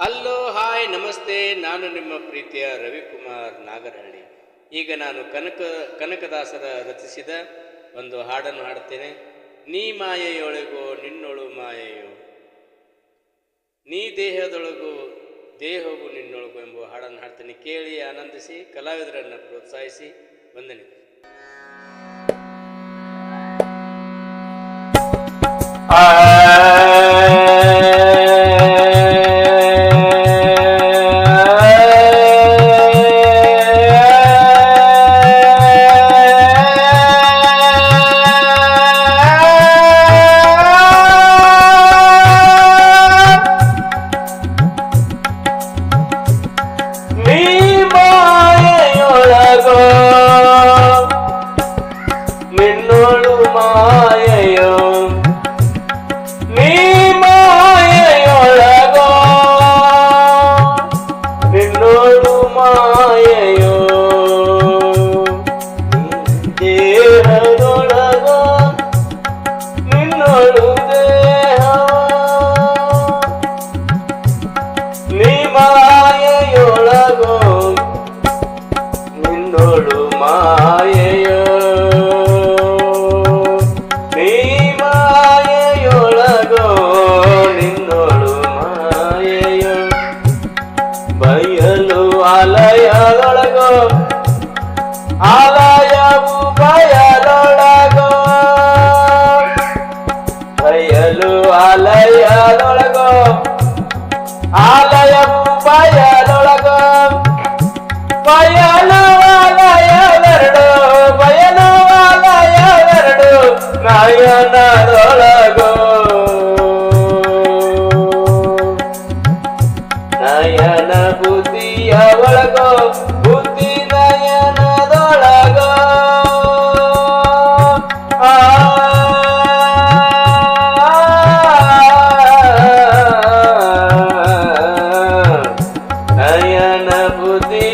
Hello hi, ನಮಸ್ತೆ. ನಾನು ನಿಮ್ಮ ಪ್ರೀತಿಯ ರವಿಕುಮಾರ್ ನಾಗರಹಳ್ಳಿ. ಈಗ ನಾನು ಕನಕ, ಕನಕದಾಸರ ರಚಿಸಿದ ಒಂದು ಹಾಡನ್ನು ಹಾಡ್ತೇನೆ ನೀ ಮಾಯೆಯೊಳಗೋ, ನಿನ್ನೊಳು ಮಾಯೆಯೋ. ನೀ ದೇಹದೊಳಗು, ದೇಹವು ನಿನ್ನೊಳಗು ಎಂಬ ಹಾಡನ್ನು ಹಾಡ್ತೇನೆ. ಕೇಳಿ, ಆನಂದಿಸಿ, ಕಲಾವಿದರನ್ನು ಪ್ರೋತ್ಸಾಹಿಸಿ. ವಂದನೆ. ಮಾಯೆಯೋ ನೀ ಮಾಯೆಯೊಳಗೋ ನಿನ್ನೋಳು ಮಾಯೆಯೋ ಬಯಲು ಆಲಯದೊಳಗೋ ಆಲಯವು ಬಯಲೊಳಗೋ ಬಯಲು ಆಲಯದೊಳಗೋ ನಯನದೊಳಗೋ ನಯನ ಬುದ್ಧಿಯ ಒಳಗೋ ಬುದ್ಧಿ ನಯನದೊಳಗೋ ನಯನ ಬುದ್ಧಿಯ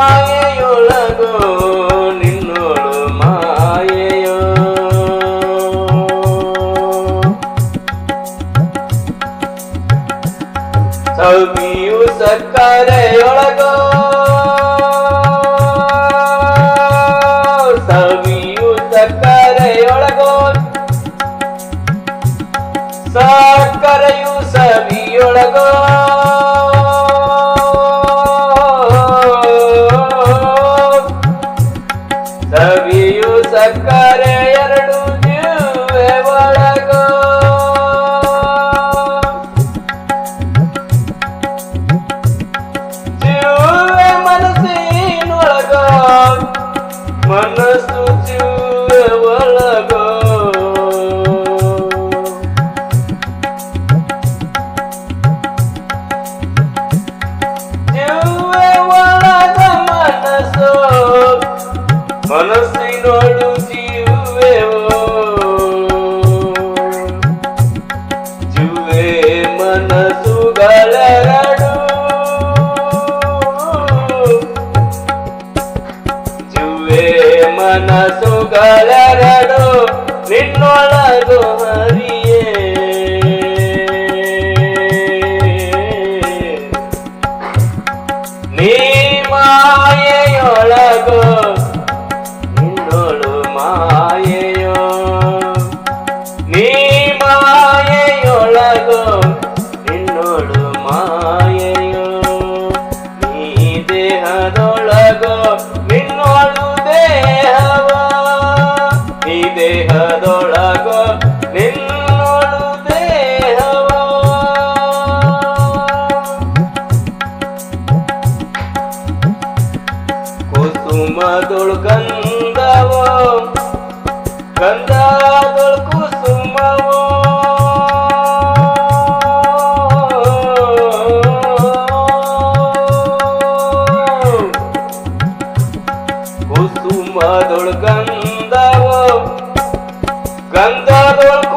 ಮಾಯೆಯೊಳಗೋ ನಿನ್ನೋಳು ಮಾಯೆಯೋ. ಸವಿಯು ಸಕ್ಕರೆಯೊಳಗೋ. ಸವಿಯು ಸಕ್ಕರೆಯೊಳಗೋ. ಸಕ್ಕರೆಯು ಸವಿಯೊಳಗೋ ಮನಸ್ಸುಗಳೆರಡು ನಿನ್ನೊಳಗು 감사합니다.